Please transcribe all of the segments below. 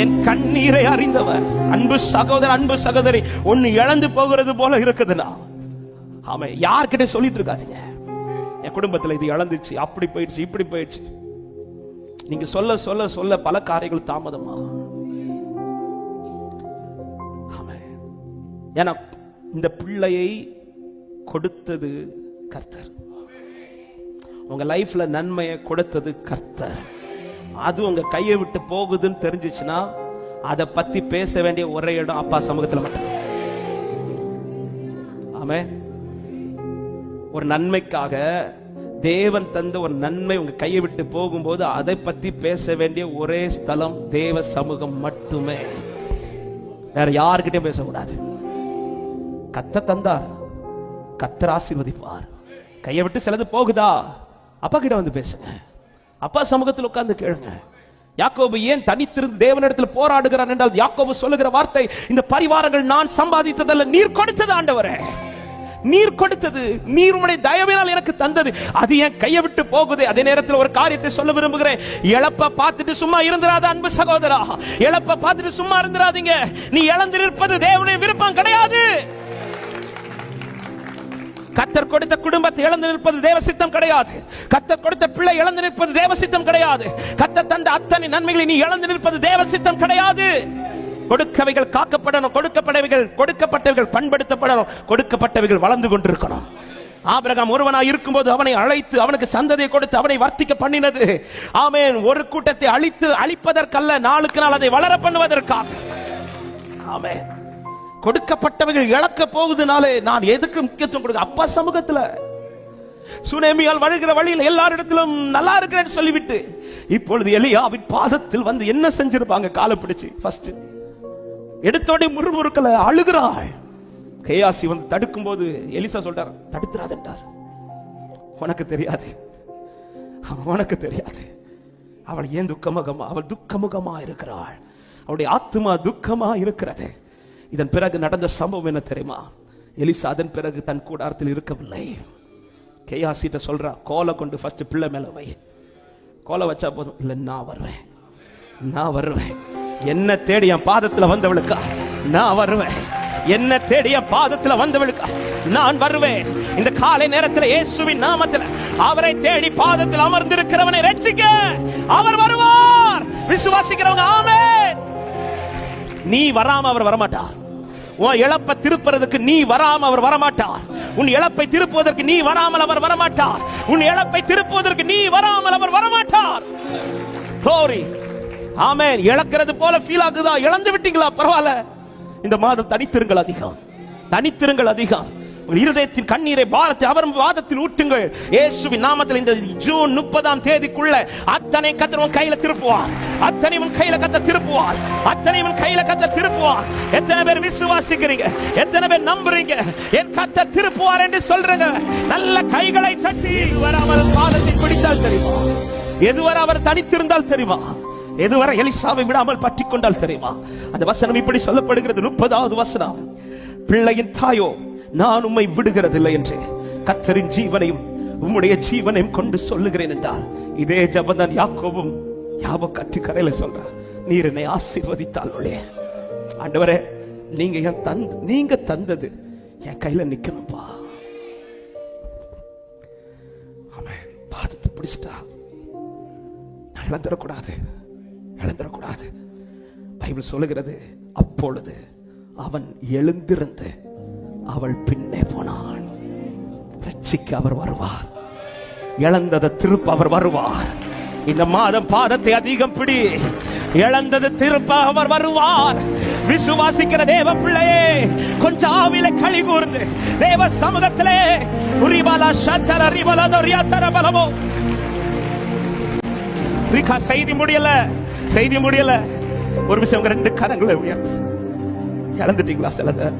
என் கண்ணீரை அறிந்தவர். அன்பு சகோதர அன்பு சகோதரி ஒன்னு இழந்து போகிறது போல இருக்குதுன்னா. ஆமா யார்கிட்ட சொல்லிட்டு இருக்காதீங்க என் குடும்பத்துல இது இழந்துச்சு அப்படி போயிடுச்சு இப்படி போயிடுச்சு. நீங்க சொல்ல சொல்ல சொல்ல பல காரியங்கள் தாமதமா. ஏன்னா இந்த பிள்ளையை கொடுத்தது கர்த்தர். உங்க லைஃப்ல நன்மையை கொடுத்தது கர்த்தர். அது உங்க கையை விட்டு போகுதுன்னு தெரிஞ்சிச்சுன்னா அதை பத்தி பேச வேண்டிய ஒரே இடம் அப்பா சமூகத்துல மட்டும். ஆமே ஒரு நன்மைக்காக தேவன் தந்த ஒரு நன்மை உங்க கையை விட்டு போகும்போது அதை பத்தி பேச வேண்டிய ஒரே ஸ்தலம் தேவ சமூகம் மட்டுமே. வேற யாருக்கிட்டையும் பேசக்கூடாது. கத்த தந்தார். கத்தர் ஆசீர்வதிப்பார். கையை விட்டு சிலது போகுதா? அப்பா கிட்ட வந்து பேசுங்க. அப்பா சமூகத்தில் உட்கார்ந்து கேளுங்க. யாக்கோபு ஏன் தனித்திருந்து தேவனிடத்தில் போராடுகிறான் என்றால் யாக்கோபு சொல்லுகிற வார்த்தை இந்த பரிவாரங்கள் நான் சம்பாதித்ததல்ல நீர் கொடுத்தது ஆண்டவரே. நீர் கொடுத்தது நீர் உடைய தயவினால் எனக்கு தந்தது. அது என் கையை விட்டு போகுது. அதே நேரத்தில் ஒரு காரியத்தை சொல்ல விரும்புகிறேன். இழப்ப பார்த்துட்டு சும்மா இருந்துராத அன்பு சகோதரா. இழப்ப பார்த்துட்டு சும்மா இருந்துராதீங்க. நீ இழந்து நிற்பது தேவனுடைய விருப்பம் கிடையாது. கத்தர் கொடுத்த குடும்பத்தை இழந்து நிற்பது தேவ சித்தம் கிடையாது. கத்தர் கொடுத்த பிள்ளை இழந்து நிற்பது தேவ சித்தம் கிடையாது. கத்தர் தந்த அத்தனை நன்மைகளை நீ இழந்து நிற்பது தேவ சித்தம் கிடையாது. கொடுக்கவைகள் காக்கப்படணும் கொடுக்கப்பட்டவைகள் கொடுக்கப்பட்டவைகள் பண்படுத்தப்படணும் கொடுக்கப்பட்டவைகள் வளர்ந்து கொண்டிருக்கணும். ஆபிரகாம் ஒருவனா இருக்கும்போது அவனை அழைத்து அவனுக்கு சந்ததியை கொடுத்து அவனை வர்த்திக்க பண்ணினது. ஆமேன். ஒரு கூட்டத்தை அழித்து அழிப்பதற்கல்ல நாளுக்கு நாள் அதை வளர பண்ணுவதற்காக. ஆமேன். கொடுக்கப்பட்டவைகள் இழக்க போகுதுனாலே நான் எதுக்கு முக்கியத்துவம் கொடுக்க அப்பா சமூகத்துல. சுனேமியால் வழுகிற வழியில் எல்லாரிடத்திலும் நல்லா இருக்கிறேன்னு சொல்லிவிட்டு இப்பொழுது எலியாவின் பாதத்தில் வந்து என்ன செஞ்சிருப்பாங்க? காலை பிடிச்சு ஃபர்ஸ்ட் எடுத்தோடே முறுமுறுக்கல அழுகிறாள். கேயாசி வந்து தடுக்கும் போது எலிசா சொல்றார் தடுத்துறாதென்றார். உனக்கு தெரியாது. உனக்கு தெரியாது. அவள் ஏன் துக்கமுகமா அவள் துக்கமுகமா இருக்கிறாள். அவளுடைய ஆத்மா துக்கமா இருக்கிறது. இதன் பிறகு நடந்த சம்பவம் என்ன தெரியுமா? எலிசா அதன் பிறகு தன் கூடாரத்தில் இருக்கவில்லை. கேயாசிட்ட சொல்றா கோலை கொண்டு ஃபர்ஸ்ட் பிள்ளை மேல வை. கோலை வச்சா போதும். இல்ல நான் வருவேன். நான் வருவேன். என்ன தேடி என் பாதத்துல வந்தவளுக்கா? நான் வருவேன். என்ன தேடி என் பாதத்துல வந்தவளுக்கு? நான் வருவேன். இந்த காலை நேரத்தில் இயேசுவின் நாமத்தில் அவரை தேடி பாதத்தில் அமர்ந்திருக்கிறவனை ரட்சிக்க அவர் வருவார். விசுவாசிக்கிறவங்க ஆமே நீ வராம அவர் வரமாட்டார் உன் இழப்பை திருப்புறதுக்கு நீ வராம அவர் வரமாட்டார். உன் இழப்பை திருப்புவதற்கு நீ வராமல் அவர் வரமாட்டார். உன் இழப்பை திருப்புவதற்கு நீ வராமல் அவர் வரமாட்டார். Glory. ஆமென் இழக்கிறது போல ஃபீல் ஆகுதா? இழந்து விட்டீங்களா? பரவாயில்ல. இந்த மாதம் தனித்திருங்கள் அதிகம். தனித்திருங்கள் அதிகம். இருதயத்தின் கண்ணீரை பாரத்தை அவர் வாதத்தில் ஊட்டுங்கள். இயேசுவின் நாமத்தில் இந்த ஜூன் முப்பதாம் தேதிக்குள்ள அத்தனை கத்தர் உன் கையில திருப்புவார். அத்தனை உன் கையில கத்த திருப்புவார். அத்தனை உன் கையில கத்த திருப்புவார் எத்தனை பேர் விசுவாசிக்கிறீங்க? எத்தனை பேர் நம்புறீங்க? என் கத்த திருப்புவார் என்று சொல்றங்க. நல்ல கைகளை தட்டி வராமல் பாதத்தை பிடித்தால் தெரியுமா? எதுவரை அவர் தனித்திருந்தால் தெரியுமா? எதுவரை எலிசாவை விடாமல் பற்றி கொண்டால் தெரியுமா? அந்த வசனம் இப்படி சொல்லப்படுகிறது. முப்பதாவது வசனம். பிள்ளையின் தாயோ நான் உம்மை விடுகிறதில்லை என்று கத்தரின் ஜீவனையும் உம்முடைய ஜீவனையும் கொண்டு சொல்லுகிறேன் என்றால் இதே ஜபந்தன் யாக்கோவும் யாபம் கட்டி கரையில சொல்ற நீர் என்னை ஆசீர்வதித்தால் ஒளே ஆண்டவரே நீங்க என் தந்து நீங்க தந்தது என் கையில நிக்கணும்பா. அவன் பாதத்தை பிடிச்சிட்டா நான் இழந்துடக்கூடாது. இழந்துடக்கூடாது. பைபிள் சொல்லுகிறது அப்பொழுது அவன் எழுந்திருந்து அவள் பின்னே போனான் ரட்சிக்க அவர் வருவார். இழந்ததை திருப்ப அவர் வருவார். இந்த மாதம் பாதத்தை அதிகம் பிடி. இழந்தது திருப்ப அவர் வருவார். விசுவாசிக்கிற தேவ பிள்ளையே கொஞ்சம் ஆவில களி கூர்ந்து. தேவ சமூகத்திலே உரிபாலா சத்தர ரிபலதோ ரியாத்தர பலமோ ரிகா செய்தி முடியல செய்தி முடியல. ஒரு விஷயம் ரெண்டு கரங்களை உயர்த்து. இழந்துட்டீங்களா சிலத?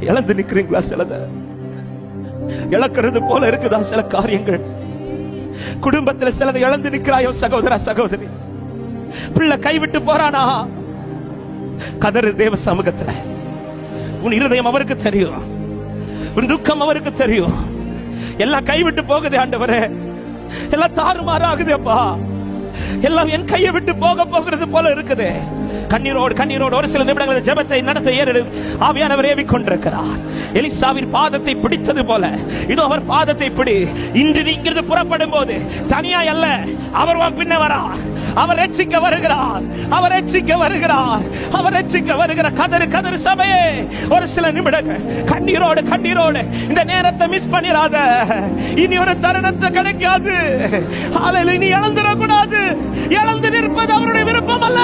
இழந்து நிக்கிறீங்களா சிலத? இழக்கிறது போல இருக்குதா சில காரியங்கள்? குடும்பத்தில் சிலதை இழந்து நிற்கிறாயோ சகோதர சகோதரி? பிள்ளை கைவிட்டு போறானா? கதறு தேவ சமூகத்துல. உன் இருதயம் அவருக்கு தெரியும். உன் துக்கம் அவருக்கு தெரியும். எல்லாம் கைவிட்டு போகுது ஆண்டவரே. எல்லாம் தாறுமாறாகுது அப்பா. எல்லாம் என் கையை விட்டு போக போகிறது போல இருக்குது. கண்ணீரோடு கண்ணீரோடு ஒரு சில நிமிடங்களில் ஜெபத்தை நடத்த ஏறெடு ஆவியானவர் ஏவி கொண்டிருக்கிறார் எலிசாவின் பாதத்தை பிடித்தது போல. இதோ அவர் பாதத்தை பிடி. இன்று நீங்கிறது புறப்படும் போது தனியா அல்ல அவர் பின்ன வரா அவர் ரட்சிக்க வருகிறார். அவர் ரட்சிக்க வருகிறார். அவர் ரட்சிக்க வருகிற கதறு கதறு சபையே ஒரு சில நிமிடங்கள் கண்ணீரோடு கண்ணீரோடு இந்த நேரத்தை மிஸ் பண்ணிராத. இனி ஒரு தருணத்தை கிடைக்காது. அதில் இனி இழந்துடக்கூடாது இழந்து நிற்பது அவருடைய விருப்பம் அல்ல